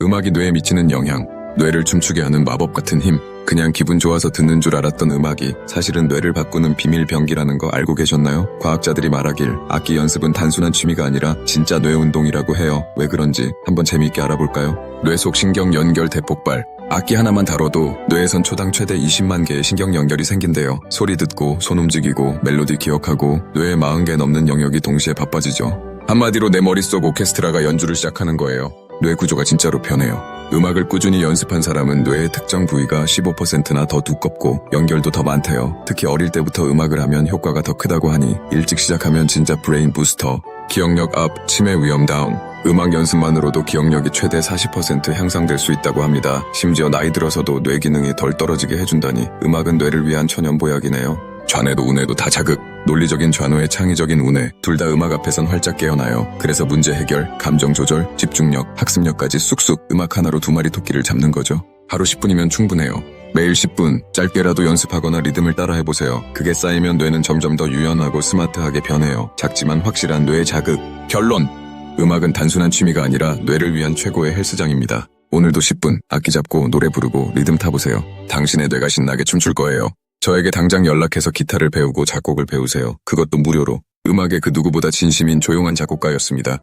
음악이 뇌에 미치는 영향, 뇌를 춤추게 하는 마법 같은 힘, 그냥 기분 좋아서 듣는 줄 알았던 음악이 사실은 뇌를 바꾸는 비밀 병기라는 거 알고 계셨나요? 과학자들이 말하길 악기 연습은 단순한 취미가 아니라 진짜 뇌 운동이라고 해요. 왜 그런지 한번 재미있게 알아볼까요? 뇌 속 신경 연결 대폭발. 악기 하나만 다뤄도 뇌에선 초당 최대 20만 개의 신경 연결이 생긴대요. 소리 듣고, 손 움직이고, 멜로디 기억하고, 뇌의 40개 넘는 영역이 동시에 바빠지죠. 한마디로 내 머릿속 오케스트라가 연주를 시작하는 거예요. 뇌 구조가 진짜로 변해요. 음악을 꾸준히 연습한 사람은 뇌의 특정 부위가 15%나 더 두껍고 연결도 더 많대요. 특히 어릴 때부터 음악을 하면 효과가 더 크다고 하니 일찍 시작하면 진짜 브레인 부스터. 기억력 업, 치매 위험 다운. 음악 연습만으로도 기억력이 최대 40% 향상될 수 있다고 합니다. 심지어 나이 들어서도 뇌 기능이 덜 떨어지게 해준다니 음악은 뇌를 위한 천연보약이네요. 좌뇌도 우뇌도 다 자극. 논리적인 좌뇌의 창의적인 우뇌. 둘다 음악 앞에선 활짝 깨어나요. 그래서 문제 해결, 감정 조절, 집중력, 학습력까지 쑥쑥 음악 하나로 두 마리 토끼를 잡는 거죠. 하루 10분이면 충분해요. 매일 10분, 짧게라도 연습하거나 리듬을 따라해보세요. 그게 쌓이면 뇌는 점점 더 유연하고 스마트하게 변해요. 작지만 확실한 뇌의 자극. 결론! 음악은 단순한 취미가 아니라 뇌를 위한 최고의 헬스장입니다. 오늘도 10분, 악기 잡고 노래 부르고 리듬 타보세요. 당신의 뇌가 신나게 춤출 거예요. 저에게 당장 연락해서 기타를 배우고 작곡을 배우세요. 그것도 무료로. 음악의 그 누구보다 진심인 조용한 작곡가였습니다.